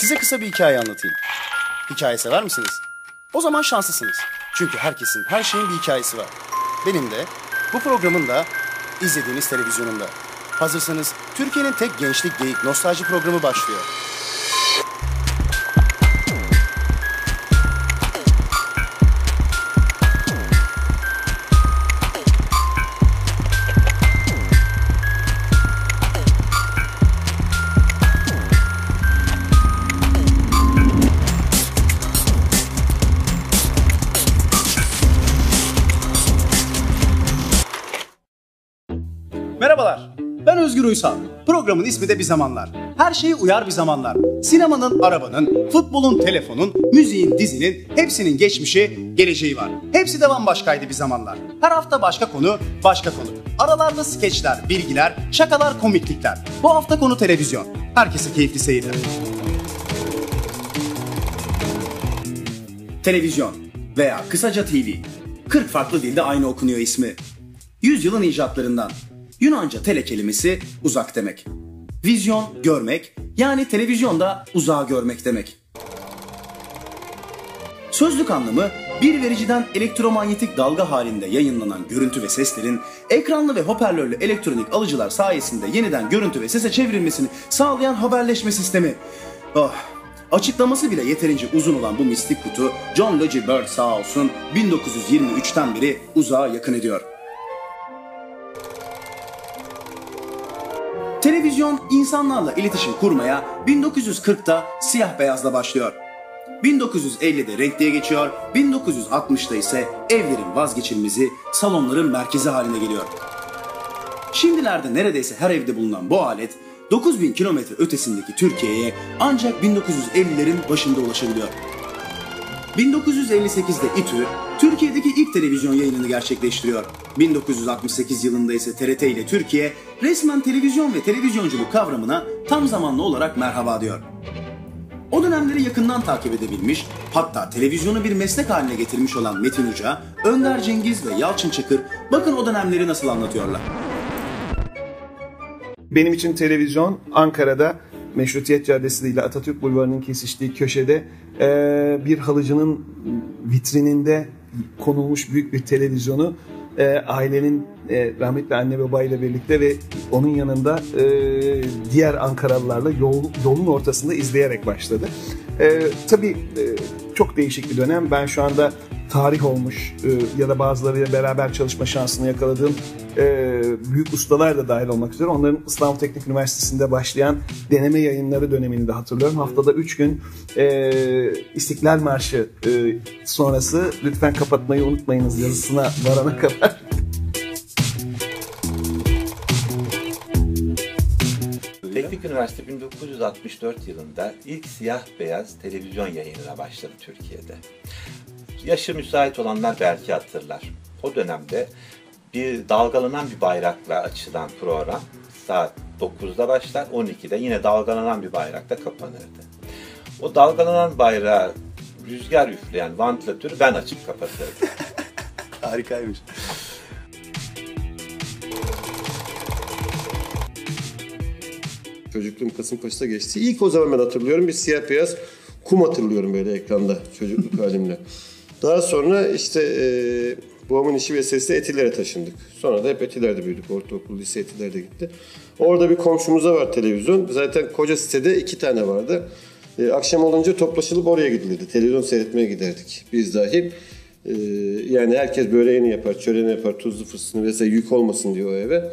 Size kısa bir hikaye anlatayım. Hikaye sever misiniz? O zaman şanslısınız. Çünkü herkesin, her şeyin bir hikayesi var. Benim de, bu programın da, izlediğiniz televizyonun da. Hazırsanız Türkiye'nin tek gençlik geyik nostalji programı başlıyor. İsmi de Bir Zamanlar. Her şeye uyar bir zamanlar. Sinemanın, arabanın, futbolun, telefonun, müziğin, dizinin hepsinin geçmişi, geleceği var. Hepsi de bambaşkaydı bir zamanlar. Her hafta başka konu, başka konu. Aralarda skeçler, bilgiler, şakalar, komiklikler. Bu hafta konu televizyon. Herkese keyifli seyirler. Televizyon veya kısaca TV. 40 farklı dilde aynı okunuyor ismi. Yüzyılın icatlarından. Yunanca tele kelimesi uzak demek. Vizyon görmek yani televizyonda uzağı görmek demek. Sözlük anlamı bir vericiden elektromanyetik dalga halinde yayınlanan görüntü ve seslerin ekranlı ve hoparlörlü elektronik alıcılar sayesinde yeniden görüntü ve sese çevrilmesini sağlayan haberleşme sistemi. Oh, Açıklaması bile yeterince uzun olan bu mistik kutu John Logie Bird sağ olsun 1923'ten beri uzağa yakın ediyor. Televizyon insanlarla iletişim kurmaya 1940'ta siyah beyazla başlıyor. 1950'de renkliye geçiyor, 1960'da ise evlerin vazgeçilmezi, salonların merkezi haline geliyor. Şimdilerde neredeyse her evde bulunan bu alet 9000 kilometre ötesindeki Türkiye'ye ancak 1950'lerin başında ulaşabiliyor. 1958'de İTÜ, Türkiye'deki ilk televizyon yayınını gerçekleştiriyor. 1968 yılında ise TRT ile Türkiye resmen televizyon ve televizyonculuk kavramına tam zamanlı olarak merhaba diyor. O dönemleri yakından takip edebilmiş, hatta televizyonu bir meslek haline getirmiş olan Metin Uca, Önder Cengiz ve Yalçın Çakır bakın o dönemleri nasıl anlatıyorlar. Benim için televizyon Ankara'da Meşrutiyet Caddesi ile Atatürk Bulvarı'nın kesiştiği köşede e, bir halıcının vitrininde konulmuş büyük bir televizyonu e, ailenin e, rahmetli anne babayla birlikte ve onun yanında e, diğer Ankaralılarla yol, yolun ortasında izleyerek başladı. E, tabii e, çok değişik bir dönem. Ben şu anda tarih olmuş e, ya da bazılarıyla beraber çalışma şansını yakaladığım e, büyük ustalar da dahil olmak üzere onların İstanbul Teknik Üniversitesi'nde başlayan deneme yayınları dönemini de hatırlıyorum. Haftada 3 gün e, İstiklal Marşı e, sonrası lütfen kapatmayı unutmayınız yazısına varana kadar Teknik Üniversite 1964 yılında ilk siyah beyaz televizyon yayınına başladı Türkiye'de. Yaşı müsait olanlar belki hatırlar. O dönemde bir dalgalanan bir bayrakla açılan program saat 9'da başlar, 12'de yine dalgalanan bir bayrakla kapanırdı. O dalgalanan bayrağı rüzgar üfleyen vantilatörü ben açıp kapatırdım. Harikaymış. Çocukluğum Kasımpaşa'da geçti. İlk o zaman ben hatırlıyorum bir siyah beyaz kum hatırlıyorum böyle ekranda çocukluk halimle. Daha sonra işte e, babamın işi vesilesiyle Etiler'e taşındık. Sonra da hep Etiler'de büyüdük. Ortaokul, lise Etiler'de gitti. Orada bir komşumuza var televizyon. Zaten koca sitede iki tane vardı. E, akşam olunca toplaşılıp oraya gidilirdi. Televizyon seyretmeye giderdik. Biz dahil. E, yani herkes böreğini yapar, çöreğini yapar, tuzlu fıstığını vesaire yük olmasın diyor o eve.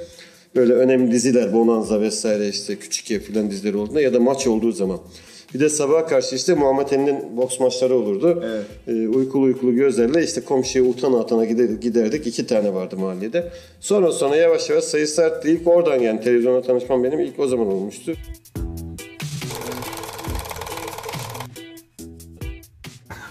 Böyle önemli diziler, Bonanza vesaire işte Küçük Ev filan dizileri olduğunda ya da maç olduğu zaman. Bir de sabaha karşı işte Muhammed Ali'nin boks maçları olurdu. Evet. Ee, uykulu uykulu gözlerle işte komşuya utana atana giderdik, giderdik. İki tane vardı mahallede. Sonra sonra yavaş yavaş sayısı arttı. İlk oradan yani televizyona tanışmam benim ilk o zaman olmuştu.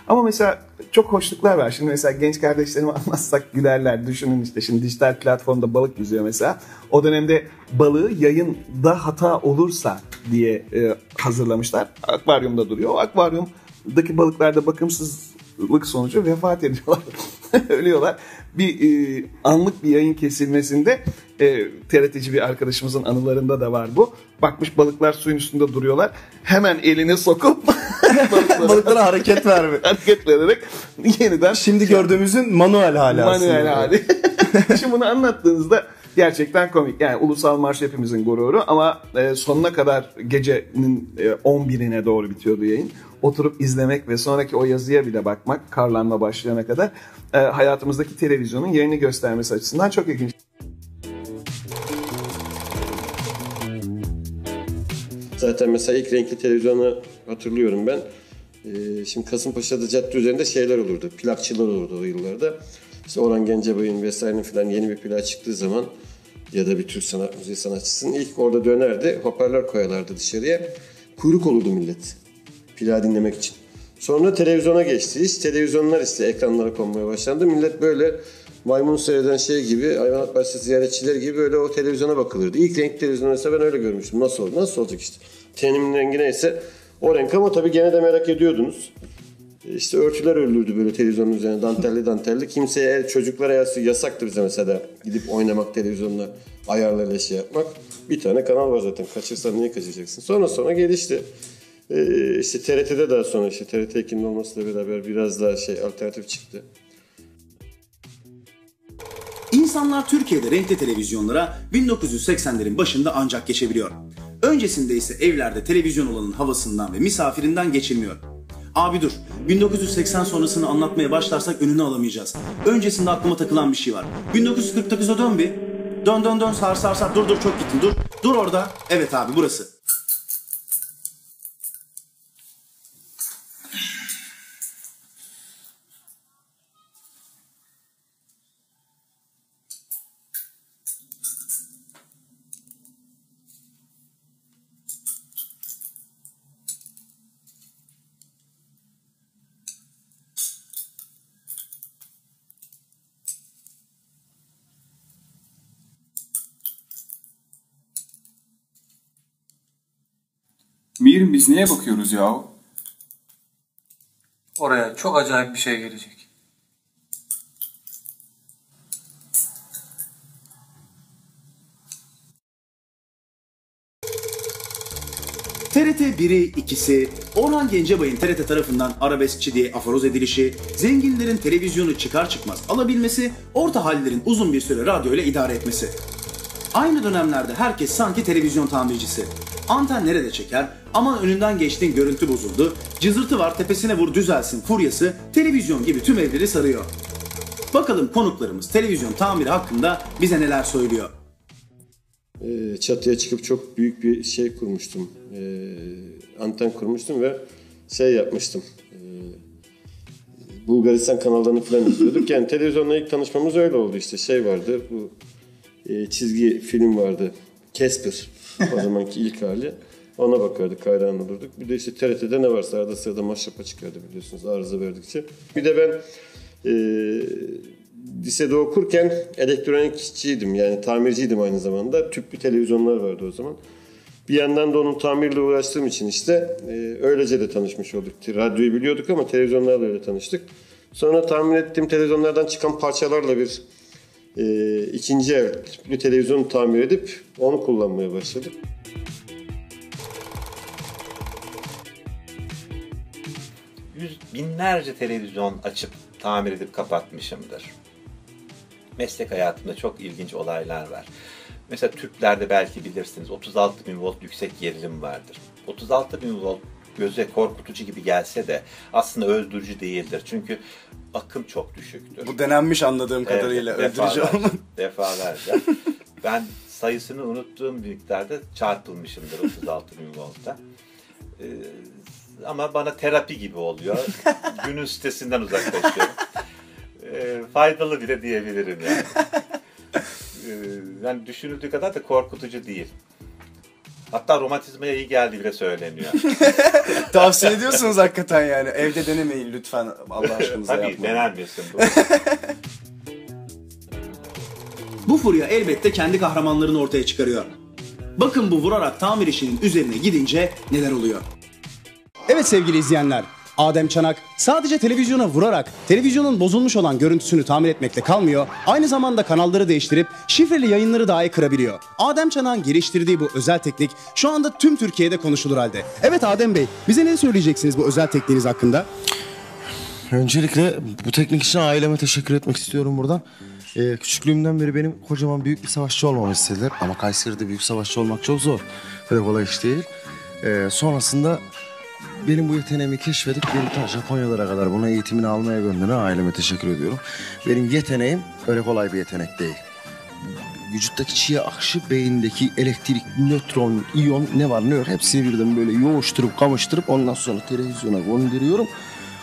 Ama mesela çok hoşluklar var. Şimdi mesela genç kardeşlerime anlatsak gülerler. Düşünün işte şimdi dijital platformda balık yüzüyor mesela. O dönemde balığı yayında hata olursa diye e, hazırlamışlar. Akvaryumda duruyor. O akvaryumdaki balıklarda bakımsızlık sonucu vefat ediyorlar. ölüyorlar. Bir e, anlık bir yayın kesilmesinde e, TRT'ci bir arkadaşımızın anılarında da var bu. Bakmış balıklar suyun üstünde duruyorlar. Hemen elini sokup balıklara Balıklara hareket verme. hareket vererek yeniden Şimdi gördüğümüzün manuel hali aslında. manuel hali. Şimdi bunu anlattığınızda gerçekten komik. Yani ulusal marş hepimizin gururu ama e, sonuna kadar gecenin e, 11'ine doğru bitiyordu yayın. Oturup izlemek ve sonraki o yazıya bile bakmak karlanma başlayana kadar e, hayatımızdaki televizyonun yerini göstermesi açısından çok ilginç. Zaten mesela ilk renkli televizyonu hatırlıyorum ben. Ee, şimdi Kasımpaşa'da cadde üzerinde şeyler olurdu. Plakçılar olurdu o yıllarda. İşte Orhan Gencebay'ın vesairenin falan yeni bir plak çıktığı zaman ya da bir Türk sanat müziği sanatçısının ilk orada dönerdi. Hoparlör koyarlardı dışarıya. Kuyruk olurdu millet. Plağı dinlemek için. Sonra televizyona geçti iş. Televizyonlar işte ekranlara konmaya başlandı. Millet böyle maymun seyreden şey gibi, hayvanat bahçesi ziyaretçileri gibi böyle o televizyona bakılırdı. İlk renk televizyonu mesela ben öyle görmüştüm. Nasıl olur? Nasıl olacak işte? Tenimin rengi neyse o renk ama tabii gene de merak ediyordunuz. İşte örtüler örülürdü böyle televizyonun üzerine dantelli dantelli. Kimseye el, çocuklara yas- yasaktı bize mesela gidip oynamak televizyonla ayarlarıyla şey yapmak. Bir tane kanal var zaten kaçırsan niye kaçıracaksın? Sonra sonra gelişti. Ee, işte TRT'de daha sonra işte TRT 2'nin olmasıyla beraber biraz daha şey alternatif çıktı. İnsanlar Türkiye'de renkli televizyonlara 1980'lerin başında ancak geçebiliyor. Öncesinde ise evlerde televizyon olanın havasından ve misafirinden geçilmiyor. Abi dur, 1980 sonrasını anlatmaya başlarsak önünü alamayacağız. Öncesinde aklıma takılan bir şey var. 1949'a dön bir. Dön dön dön sar sar sar dur dur çok gittin dur. Dur orada. Evet abi burası. Mirim biz neye bakıyoruz yahu? Oraya çok acayip bir şey gelecek. TRT 1'i, 2'si, Orhan Gencebay'ın TRT tarafından arabeskçi diye aforoz edilişi, zenginlerin televizyonu çıkar çıkmaz alabilmesi, orta hallilerin uzun bir süre radyo ile idare etmesi. Aynı dönemlerde herkes sanki televizyon tamircisi. Anten nerede çeker? Aman önünden geçtin görüntü bozuldu. Cızırtı var tepesine vur düzelsin furyası televizyon gibi tüm evleri sarıyor. Bakalım konuklarımız televizyon tamiri hakkında bize neler söylüyor. Ee, çatıya çıkıp çok büyük bir şey kurmuştum. Ee, anten kurmuştum ve şey yapmıştım. Ee, Bulgaristan kanallarını falan izliyorduk. Yani televizyonla ilk tanışmamız öyle oldu işte. Şey vardı bu e, çizgi film vardı. Casper. O zamanki ilk hali. Ona bakardık, hayran olurduk. Bir de işte TRT'de ne varsa arada sırada maşrapa çıkardı biliyorsunuz arıza verdikçe. Bir de ben e, lisede okurken elektronikçiydim yani tamirciydim aynı zamanda. Tüplü televizyonlar vardı o zaman. Bir yandan da onun tamirle uğraştığım için işte e, öylece de tanışmış olduk. Radyoyu biliyorduk ama televizyonlarla öyle tanıştık. Sonra tahmin ettiğim televizyonlardan çıkan parçalarla bir e, ikinci el tüplü televizyonu tamir edip onu kullanmaya başladık. Yüz binlerce televizyon açıp tamir edip kapatmışımdır. Meslek hayatımda çok ilginç olaylar var. Mesela Türklerde belki bilirsiniz 36 bin volt yüksek gerilim vardır. 36 bin volt göze korkutucu gibi gelse de aslında öldürücü değildir. Çünkü akım çok düşüktür. Bu denenmiş anladığım kadarıyla Evet, öldürücü olmadı. defalarca. ben sayısını unuttuğum miktarda çarpılmışımdır 36 bin volta. Ee, ama bana terapi gibi oluyor. Günün sitesinden uzaklaşıyorum. Ee, faydalı bile diyebilirim yani. Ee, yani düşünüldüğü kadar da korkutucu değil. Hatta romatizmaya iyi geldiği bile söyleniyor. Tavsiye ediyorsunuz hakikaten yani. Evde denemeyin lütfen Allah aşkınıza Tabii yapmayın. denenmesin bu. Bu furya elbette kendi kahramanlarını ortaya çıkarıyor. Bakın bu vurarak tamir işinin üzerine gidince neler oluyor. Evet sevgili izleyenler, Adem Çanak sadece televizyona vurarak televizyonun bozulmuş olan görüntüsünü tamir etmekle kalmıyor. Aynı zamanda kanalları değiştirip şifreli yayınları dahi kırabiliyor. Adem Çanak'ın geliştirdiği bu özel teknik şu anda tüm Türkiye'de konuşulur halde. Evet Adem Bey bize ne söyleyeceksiniz bu özel tekniğiniz hakkında? Öncelikle bu teknik için aileme teşekkür etmek istiyorum buradan. Ee, küçüklüğümden beri benim kocaman büyük bir savaşçı olmamı istediler. Ama Kayseri'de büyük savaşçı olmak çok zor. Böyle kolay iş değil. Ee, sonrasında benim bu yeteneğimi keşfedip beni ta Japonyalara kadar buna eğitimini almaya gönderen aileme teşekkür ediyorum. Benim yeteneğim öyle kolay bir yetenek değil. Vücuttaki çiğ akışı beyindeki elektrik, nötron, iyon ne var ne yok hepsini birden böyle yoğuşturup kamıştırıp ondan sonra televizyona gönderiyorum.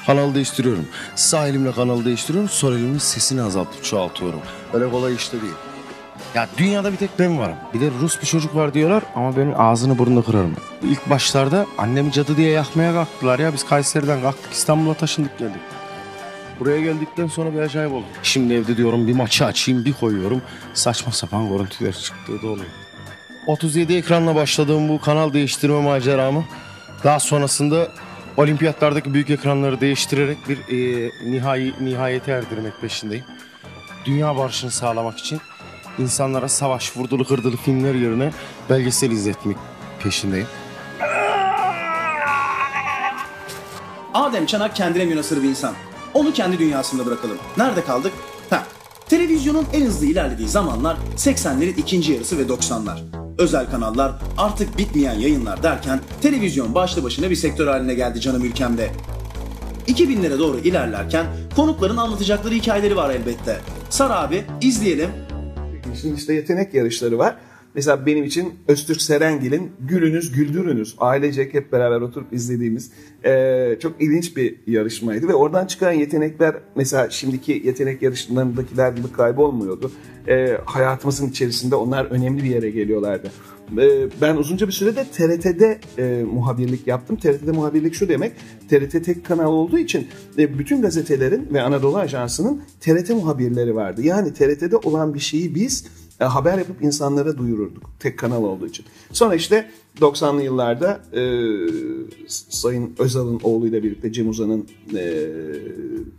Kanal değiştiriyorum. Sağ elimle kanal değiştiriyorum. Sol elimle sesini azaltıp çoğaltıyorum. Öyle kolay işte değil. Ya dünyada bir tek ben varım. Bir de Rus bir çocuk var diyorlar ama benim ağzını burnunu kırarım. İlk başlarda annemi cadı diye yakmaya kalktılar ya. Biz Kayseri'den kalktık İstanbul'a taşındık geldik. Buraya geldikten sonra bir acayip oldu. Şimdi evde diyorum bir maçı açayım bir koyuyorum. Saçma sapan görüntüler çıktığı da oluyor. 37 ekranla başladığım bu kanal değiştirme maceramı daha sonrasında olimpiyatlardaki büyük ekranları değiştirerek bir e, nihai, nihayete erdirmek peşindeyim. Dünya barışını sağlamak için insanlara savaş, vurdulu kırdılı filmler yerine belgesel izletmek peşindeyim. Adem Çanak kendine münasır bir insan. Onu kendi dünyasında bırakalım. Nerede kaldık? Ha, televizyonun en hızlı ilerlediği zamanlar 80'lerin ikinci yarısı ve 90'lar. Özel kanallar, artık bitmeyen yayınlar derken televizyon başlı başına bir sektör haline geldi canım ülkemde. 2000'lere doğru ilerlerken konukların anlatacakları hikayeleri var elbette. Sar abi izleyelim. Şimdi işte yetenek yarışları var. Mesela benim için Öztürk Serengil'in Gülünüz Güldürünüz ailecek hep beraber oturup izlediğimiz eee, çok ilginç bir yarışmaydı. Ve oradan çıkan yetenekler mesela şimdiki yetenek yarışlarındakiler gibi kaybolmuyordu. Eee, hayatımızın içerisinde onlar önemli bir yere geliyorlardı. Eee, ben uzunca bir sürede TRT'de eee, muhabirlik yaptım. TRT'de muhabirlik şu demek, TRT tek kanal olduğu için e, bütün gazetelerin ve Anadolu Ajansı'nın TRT muhabirleri vardı. Yani TRT'de olan bir şeyi biz e, haber yapıp insanlara duyururduk tek kanal olduğu için. Sonra işte 90'lı yıllarda e, Sayın Özal'ın oğluyla birlikte Cem Uzan'ın e,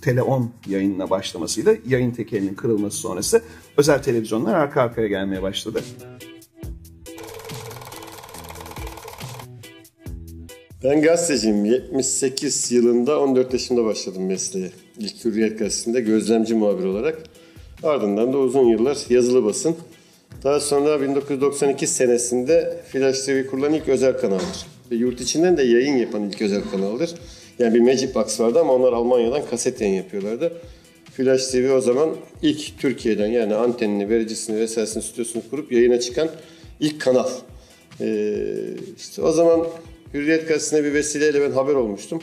Tele 10 yayınına başlamasıyla yayın tekelinin kırılması sonrası özel televizyonlar arka arkaya gelmeye başladı. Ben gazeteciyim. 78 yılında 14 yaşında başladım mesleğe. İlk Hürriyet Gazetesi'nde gözlemci muhabir olarak. Ardından da uzun yıllar yazılı basın. Daha sonra 1992 senesinde Flash TV kurulan ilk özel kanaldır. Ve yurt içinden de yayın yapan ilk özel kanaldır. Yani bir Magic Box vardı ama onlar Almanya'dan kaset yayın yapıyorlardı. Flash TV o zaman ilk Türkiye'den yani antenini, vericisini vesairesini, stüdyosunu kurup yayına çıkan ilk kanal. Ee, işte o zaman Hürriyet Gazetesi'ne bir vesileyle ben haber olmuştum.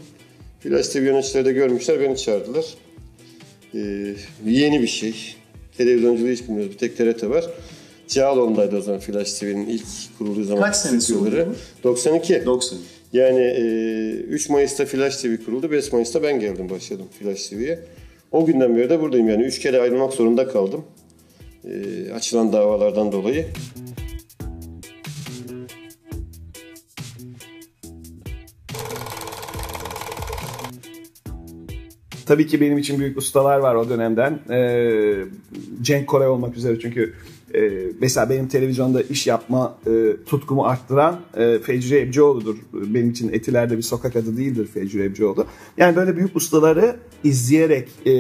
Flash TV yöneticileri de görmüşler, beni çağırdılar. Ee, yeni bir şey. Televizyonculuğu hiç bilmiyoruz. Bir tek TRT var. Cağaloğlu'ndaydı o zaman Flash TV'nin ilk kurulduğu zaman. Kaç senesi oluyor 92. 90. Yani e, 3 Mayıs'ta Flash TV kuruldu. 5 Mayıs'ta ben geldim başladım Flash TV'ye. O günden beri de buradayım yani. 3 kere ayrılmak zorunda kaldım. E, açılan davalardan dolayı. Tabii ki benim için büyük ustalar var o dönemden. Ee, Cenk Koray olmak üzere çünkü e, mesela benim televizyonda iş yapma e, tutkumu arttıran e, Fecri Ebcioğlu'dur. Benim için Etiler'de bir sokak adı değildir Fecri Ebcioğlu. Yani böyle büyük ustaları izleyerek e,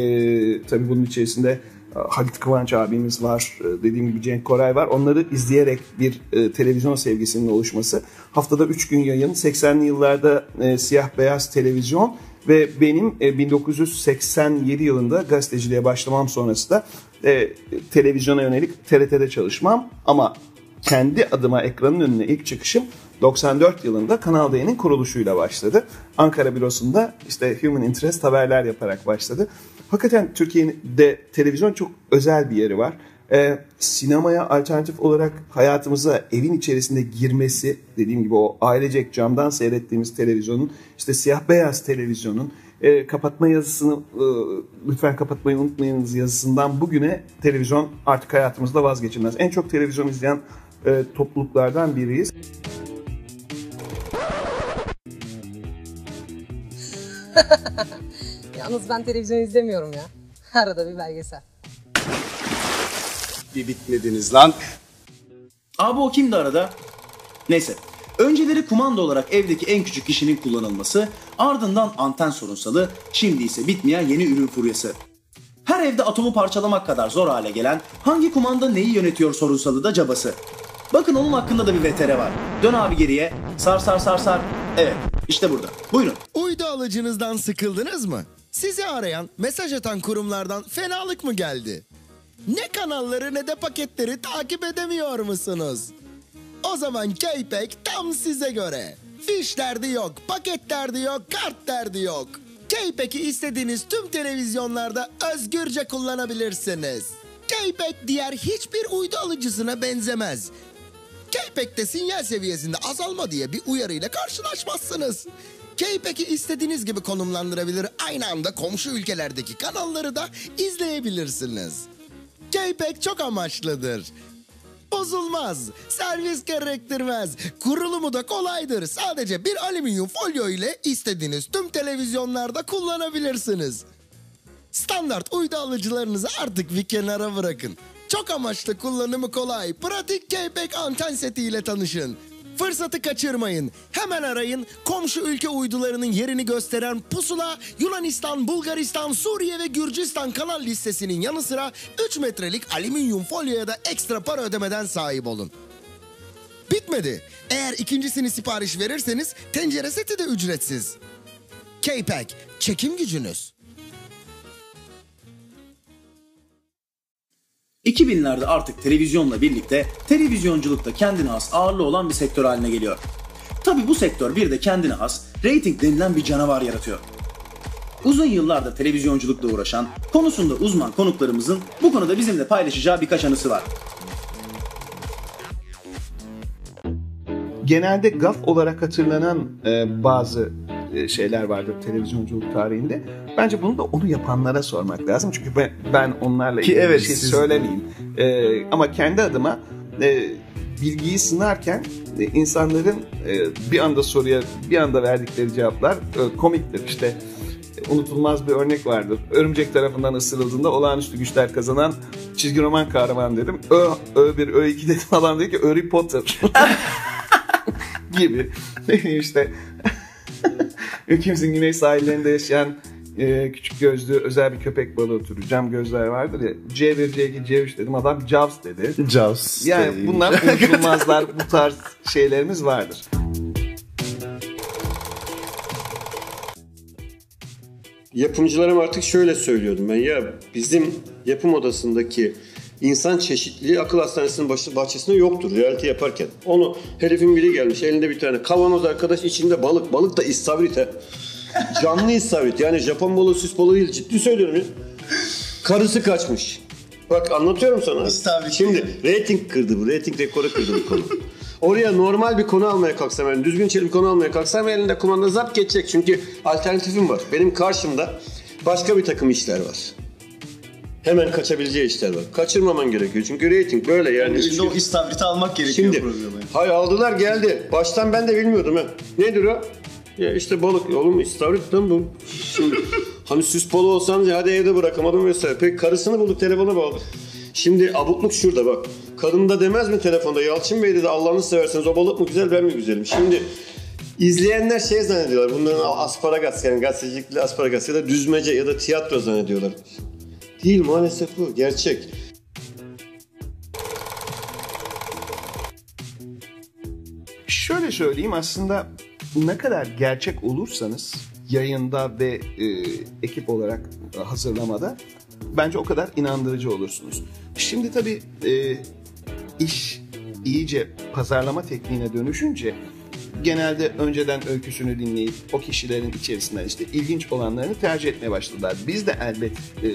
tabii bunun içerisinde e, Halit Kıvanç abimiz var, e, dediğim gibi Cenk Koray var. Onları izleyerek bir e, televizyon sevgisinin oluşması. Haftada 3 gün yayın, 80'li yıllarda e, siyah beyaz televizyon ve benim e, 1987 yılında gazeteciliğe başlamam sonrası da e, televizyona yönelik TRT'de çalışmam ama kendi adıma ekranın önüne ilk çıkışım 94 yılında Kanal D'nin kuruluşuyla başladı. Ankara bürosunda işte Human Interest haberler yaparak başladı. Hakikaten Türkiye'de televizyon çok özel bir yeri var. Ee, sinemaya alternatif olarak hayatımıza evin içerisinde girmesi dediğim gibi o ailecek camdan seyrettiğimiz televizyonun işte siyah beyaz televizyonun e, kapatma yazısını e, lütfen kapatmayı unutmayınız yazısından bugüne televizyon artık hayatımızda vazgeçilmez. En çok televizyon izleyen e, topluluklardan biriyiz. Yalnız ben televizyon izlemiyorum ya. Arada bir belgesel. Bir bitmediniz lan. Abi o kimdi arada? Neyse. Önceleri kumanda olarak evdeki en küçük kişinin kullanılması, ardından anten sorunsalı, şimdi ise bitmeyen yeni ürün furyası. Her evde atomu parçalamak kadar zor hale gelen hangi kumanda neyi yönetiyor sorunsalı da cabası. Bakın onun hakkında da bir vetere var. Dön abi geriye. Sar sar sar sar. Evet işte burada. Buyurun. Uydu alıcınızdan sıkıldınız mı? Sizi arayan, mesaj atan kurumlardan fenalık mı geldi? Ne kanalları ne de paketleri takip edemiyor musunuz? O zaman Keypek tam size göre. Fiş derdi yok, paket derdi yok, kart derdi yok. Keypek'i istediğiniz tüm televizyonlarda özgürce kullanabilirsiniz. Keypek diğer hiçbir uydu alıcısına benzemez. Keypek'te sinyal seviyesinde azalma diye bir uyarıyla karşılaşmazsınız. Keypek'i istediğiniz gibi konumlandırabilir, aynı anda komşu ülkelerdeki kanalları da izleyebilirsiniz. Keypek çok amaçlıdır. Bozulmaz, servis gerektirmez, kurulumu da kolaydır. Sadece bir alüminyum folyo ile istediğiniz tüm televizyonlarda kullanabilirsiniz. Standart uydu alıcılarınızı artık bir kenara bırakın. Çok amaçlı kullanımı kolay, pratik Keypek anten seti ile tanışın. Fırsatı kaçırmayın. Hemen arayın. Komşu ülke uydularının yerini gösteren Pusula, Yunanistan, Bulgaristan, Suriye ve Gürcistan kanal listesinin yanı sıra 3 metrelik alüminyum folyoya da ekstra para ödemeden sahip olun. Bitmedi. Eğer ikincisini sipariş verirseniz tencere seti de ücretsiz. K-Pack, çekim gücünüz. 2000'lerde artık televizyonla birlikte televizyonculukta kendine has ağırlığı olan bir sektör haline geliyor. Tabi bu sektör bir de kendine has rating denilen bir canavar yaratıyor. Uzun yıllardır televizyonculukla uğraşan, konusunda uzman konuklarımızın bu konuda bizimle paylaşacağı birkaç anısı var. genelde gaf olarak hatırlanan e, bazı şeyler vardır televizyonculuk tarihinde. Bence bunu da onu yapanlara sormak lazım. Çünkü ben, ben onlarla Ki ilgili evet, bir şey siz- söylemeyeyim. E, ama kendi adıma e, bilgiyi sınarken e, insanların e, bir anda soruya bir anda verdikleri cevaplar e, komiktir. İşte e, unutulmaz bir örnek vardır. Örümcek tarafından ısırıldığında olağanüstü güçler kazanan çizgi roman kahraman dedim. Ö, Ö1, Ö2 dedim falan dedi ki Harry Potter. gibi. İşte ülkemizin güney sahillerinde yaşayan e, küçük gözlü özel bir köpek balığı türü cam gözler vardır ya C1, C2, C3 dedim adam Jaws dedi. Jaws. Yani bunlar unutulmazlar bu tarz şeylerimiz vardır. Yapımcılarım artık şöyle söylüyordum ben ya bizim yapım odasındaki insan çeşitliliği akıl hastanesinin başı, bahçesinde yoktur reality yaparken. Onu herifin biri gelmiş elinde bir tane kavanoz arkadaş içinde balık. Balık da istavrit he. Canlı istavrit yani Japon balığı süs balığı değil ciddi söylüyorum ya. Karısı kaçmış. Bak anlatıyorum sana. Şimdi rating kırdı bu. Rating rekoru kırdı bu konu. Oraya normal bir konu almaya kalksam yani düzgün içerikli bir konu almaya kalksam elinde kumanda zap geçecek. Çünkü alternatifim var. Benim karşımda başka bir takım işler var. Hemen kaçabileceği işler var. Kaçırmaman gerekiyor. Çünkü rating böyle yani. Şimdi o istavriti almak gerekiyor Şimdi, programa. hay aldılar geldi. Baştan ben de bilmiyordum ha. Nedir o? Ya işte balık. Oğlum istavrit lan bu. Şimdi hani süs balığı olsanız ya hadi evde bırakamadım vesaire. Peki karısını bulduk telefona bağlı. Şimdi abukluk şurada bak. Kadın da demez mi telefonda Yalçın Bey dedi Allah'ını severseniz o balık mı güzel ben mi güzelim? Şimdi izleyenler şey zannediyorlar. Bunların asparagas yani gazetecilikli asparagas ya da düzmece ya da tiyatro zannediyorlar. Değil maalesef bu. Gerçek. Şöyle söyleyeyim aslında ne kadar gerçek olursanız yayında ve e, ekip olarak hazırlamada bence o kadar inandırıcı olursunuz. Şimdi tabii e, iş iyice pazarlama tekniğine dönüşünce genelde önceden öyküsünü dinleyip o kişilerin içerisinden işte ilginç olanlarını tercih etmeye başladılar. Biz de elbet e,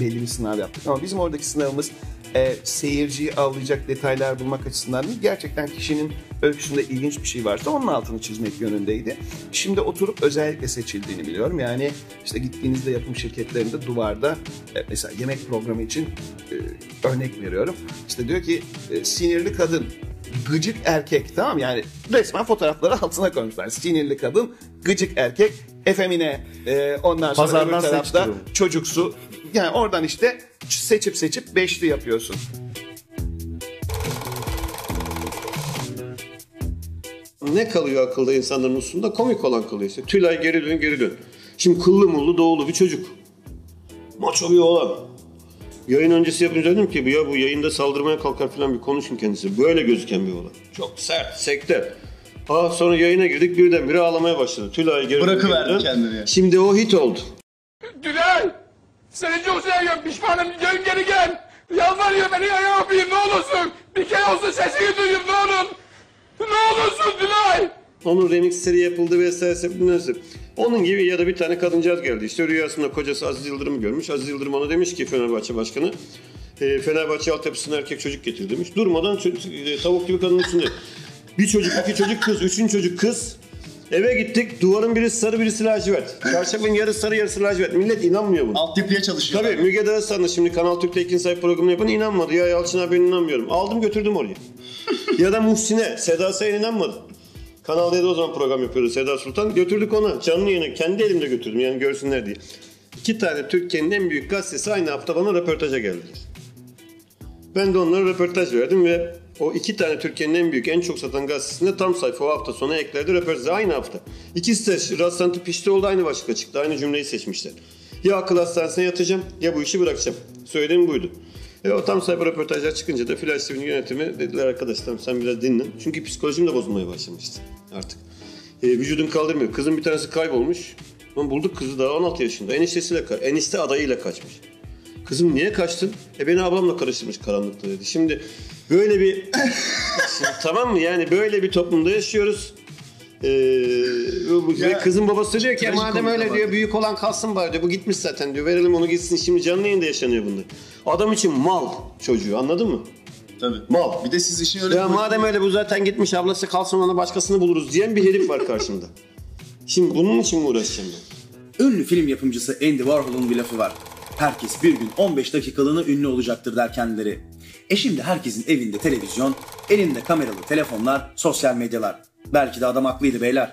belli bir sınav yaptık ama bizim oradaki sınavımız e, seyirciyi avlayacak detaylar bulmak açısından değil, gerçekten kişinin öyküsünde ilginç bir şey varsa onun altını çizmek yönündeydi. Şimdi oturup özellikle seçildiğini biliyorum. Yani işte gittiğinizde yapım şirketlerinde duvarda e, mesela yemek programı için e, örnek veriyorum. İşte diyor ki e, sinirli kadın gıcık erkek tamam mı? yani resmen fotoğrafları altına koymuşlar. Sinirli kadın, gıcık erkek efemine, e, ondan sonra Pazardan öbür tarafta seçtiriyorum. çocuksu. Yani oradan işte seçip seçip beşli yapıyorsun. Ne kalıyor akılda insanların üstünde? Komik olan kalıyor işte. Tülay geri dön geri dön. Şimdi kıllı mullu doğulu bir çocuk. Maço bir oğlan. Yayın öncesi yapınca dedim ki ya bu yayında saldırmaya kalkar falan bir konuşun kendisi. Böyle gözüken bir oğlan. Çok sert, sekte. Aa, sonra yayına girdik birdenbire ağlamaya başladı. Tülay geri Bırakıverdi kendini. Şimdi o hit oldu. Tülay! Seni çok seviyorum. Pişmanım. Dön geri gel. Yalvarıyor beni ayağa öpeyim ne olursun. Bir kere olsun sesini duyayım ne olur. Ne olursun Tülay! Onun remixleri yapıldı vesaire neyse. Onun gibi ya da bir tane kadıncağız geldi. İşte rüyasında kocası Aziz Yıldırım'ı görmüş. Aziz Yıldırım ona demiş ki Fenerbahçe Başkanı e, Fenerbahçe altyapısına erkek çocuk getir demiş. Durmadan e, tavuk gibi kadının üstünde. Bir çocuk, iki çocuk kız, üçüncü çocuk kız. Eve gittik. Duvarın birisi sarı birisi lacivert. Çarşafın yarısı sarı yarısı lacivert. Millet inanmıyor buna. Altyapıya çalışıyor. Tabii Müge Dağıstan'da şimdi Kanal Türk'te ikinci sayfa programı yapan inanmadı. Ya Yalçın abi ben inanmıyorum. Aldım götürdüm oraya. ya da Muhsin'e, Seda Sayan inanmadı. Kanal D'de o zaman program yapıyordu Seda Sultan. Götürdük ona. Canlı yayına kendi elimde götürdüm yani görsünler diye. İki tane Türkiye'nin en büyük gazetesi aynı hafta bana röportaja geldiler. Ben de onlara röportaj verdim ve o iki tane Türkiye'nin en büyük, en çok satan gazetesinde tam sayfa o hafta sonu eklerdi röportajı aynı hafta. İkisi de rastlantı pişti oldu aynı başlıkla çıktı. Aynı cümleyi seçmişler. Ya akıl hastanesine yatacağım ya bu işi bırakacağım. Söylediğim buydu. E o tam sayfa röportajlar çıkınca da Flash TV'nin yönetimi dediler arkadaş tamam sen biraz dinlen. Çünkü psikolojim de bozulmaya başlamıştı artık. E, vücudum kaldırmıyor. Kızın bir tanesi kaybolmuş. Ama bulduk kızı daha 16 yaşında. Eniştesiyle, enişte adayıyla kaçmış. Kızım niye kaçtın? E beni ablamla karıştırmış karanlıkta dedi. Şimdi böyle bir Şimdi tamam mı yani böyle bir toplumda yaşıyoruz. Ee, bu- ve kızın babası diyor ki madem öyle var." diyor büyük olan kalsın bari diyor. Bu gitmiş zaten diyor. Verelim onu gitsin. Şimdi canlı yayında yaşanıyor bunlar. Adam için mal çocuğu anladın mı? Tabii. Mal. Bir de siz işin öyle Ya madem öyle bu zaten gitmiş ablası kalsın ona başkasını buluruz diyen bir herif var karşımda. Şimdi bunun için mi uğraşacağım ben? Ünlü film yapımcısı Andy Warhol'un bir lafı var. Herkes bir gün 15 dakikalığına ünlü olacaktır der kendileri. E şimdi herkesin evinde televizyon, elinde kameralı telefonlar, sosyal medyalar. Belki de adam haklıydı beyler.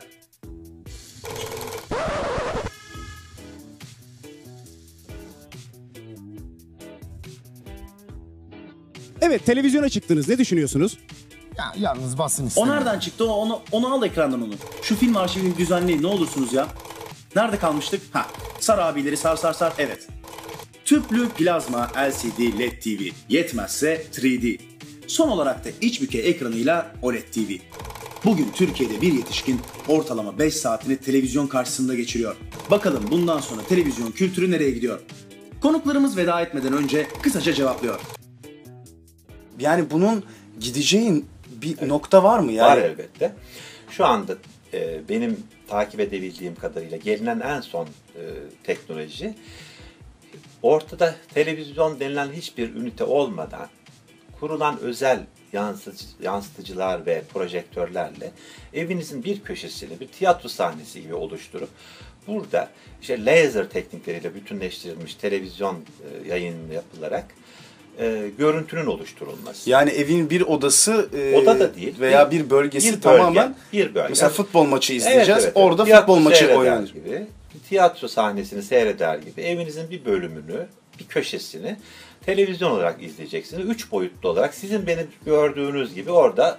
Evet televizyona çıktınız. Ne düşünüyorsunuz? Ya, yalnız basın O nereden çıktı? O, onu, onu al ekrandan onu. Şu film arşivini düzenleyin ne olursunuz ya. Nerede kalmıştık? Ha, sar abileri sar sar sar evet. Tüplü plazma LCD LED TV yetmezse 3D. Son olarak da iç bükey ekranıyla OLED TV. Bugün Türkiye'de bir yetişkin ortalama 5 saatini televizyon karşısında geçiriyor. Bakalım bundan sonra televizyon kültürü nereye gidiyor? Konuklarımız veda etmeden önce kısaca cevaplıyor. Yani bunun gideceğin bir nokta var mı? Yani Var elbette. Şu anda e, benim takip edebildiğim kadarıyla gelinen en son e, teknoloji ortada televizyon denilen hiçbir ünite olmadan kurulan özel yansıtıcı, yansıtıcılar ve projektörlerle evinizin bir köşesini bir tiyatro sahnesi gibi oluşturup burada işte laser teknikleriyle bütünleştirilmiş televizyon e, yayın yapılarak e, görüntünün oluşturulması. Yani evin bir odası e, Oda da değil. veya bir bölgesi bir bölge, tamamen bir bölge. mesela futbol maçı izleyeceğiz. evet, evet. Orada Tiyatro futbol maçı oynanır. gibi, tiyatro sahnesini seyreder gibi evinizin bir bölümünü, bir köşesini televizyon olarak izleyeceksiniz. Üç boyutlu olarak sizin benim gördüğünüz gibi orada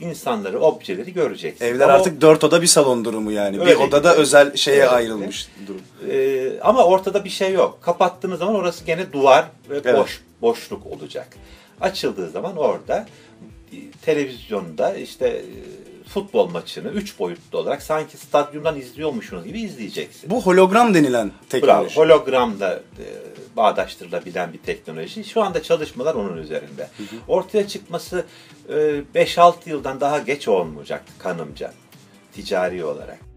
insanları, objeleri göreceksiniz. Evler Ama artık dört oda bir salon durumu yani. Öyle bir odada özel şeye Öyle ayrılmış durum. Ee, ama ortada bir şey yok. Kapattığınız zaman orası gene duvar ve Evet. boş boşluk olacak. Açıldığı zaman orada e, televizyonda işte e, futbol maçını üç boyutlu olarak sanki stadyumdan izliyormuşsunuz gibi izleyeceksiniz. Bu hologram denilen Bravo. teknoloji. Hologramla e, bağdaştırılabilen bir teknoloji. Şu anda çalışmalar onun üzerinde. Ortaya çıkması e, 5-6 yıldan daha geç olmayacaktı kanımca ticari olarak.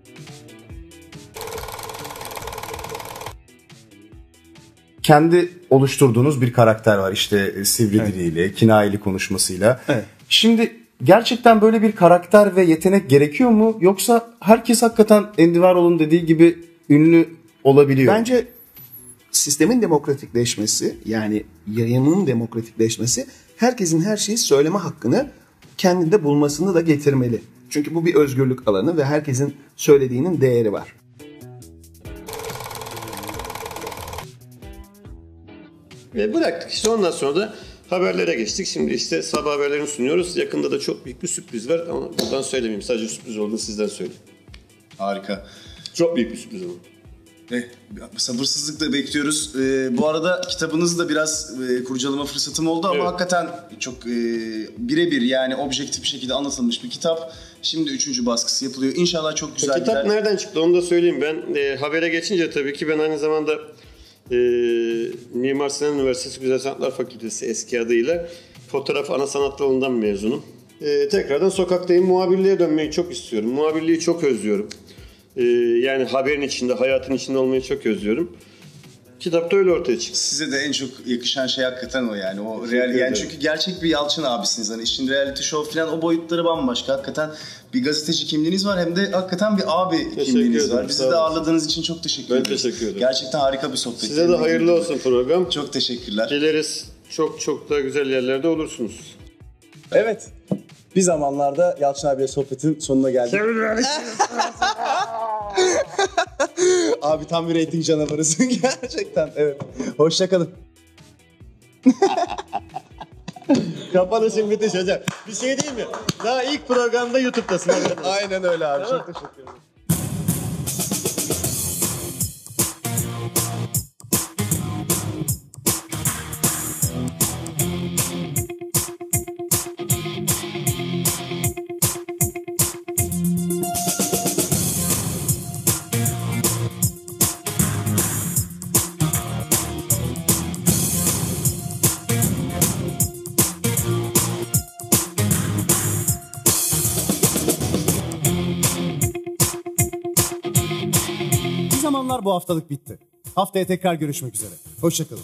kendi oluşturduğunuz bir karakter var işte e, sivri diliyle, kinayeli konuşmasıyla. Evet. Şimdi gerçekten böyle bir karakter ve yetenek gerekiyor mu yoksa herkes hakikaten Andy Warhol'un dediği gibi ünlü olabiliyor? Bence sistemin demokratikleşmesi yani yayının demokratikleşmesi herkesin her şeyi söyleme hakkını kendinde bulmasını da getirmeli. Çünkü bu bir özgürlük alanı ve herkesin söylediğinin değeri var. Ve bıraktık işte ondan sonra da haberlere geçtik. Şimdi işte sabah haberlerini sunuyoruz. Yakında da çok büyük bir sürpriz var ama buradan söylemeyeyim. Sadece sürpriz olduğunu sizden söyleyeyim. Harika. Çok büyük bir sürpriz oldu. Eh, sabırsızlıkla bekliyoruz. Ee, bu arada kitabınızı da biraz e, kurcalama fırsatım oldu ama Evet. hakikaten çok e, birebir yani objektif bir şekilde anlatılmış bir kitap. Şimdi üçüncü baskısı yapılıyor. İnşallah çok güzel Kitap gider. nereden çıktı onu da söyleyeyim ben. E, habere geçince tabii ki ben aynı zamanda e, Mimar Sinan Üniversitesi Güzel Sanatlar Fakültesi eski adıyla fotoğraf ana sanat dalından mezunum. E, tekrardan sokaktayım. Muhabirliğe dönmeyi çok istiyorum. Muhabirliği çok özlüyorum. E, yani haberin içinde, hayatın içinde olmayı çok özlüyorum. Kitapta öyle ortaya çıktı. Size de en çok yakışan şey hakikaten o yani. O Teşekkür real, yani çünkü gerçek bir Yalçın abisiniz. Hani işin reality show falan o boyutları bambaşka. Hakikaten bir gazeteci kimliğiniz var hem de hakikaten bir abi kimliğiniz ederim, var. Bizi de ağırladığınız için çok teşekkür Ben ederim. teşekkür ederim. Gerçekten harika bir sohbet. Size de hayırlı olsun program. Çok teşekkürler. Dileriz çok çok da güzel yerlerde olursunuz. Evet. Bir zamanlarda Yalçın abiyle sohbetin sonuna geldik. Abi tam bir reyting canavarısın gerçekten. Evet. Hoşçakalın. Kapanışın bitiş hocam. Bir şey değil mi? Daha ilk programda YouTube'dasın. Aynen öyle abi. Çok teşekkür ederim. Haftalık bitti. Haftaya tekrar görüşmek üzere. Hoşçakalın.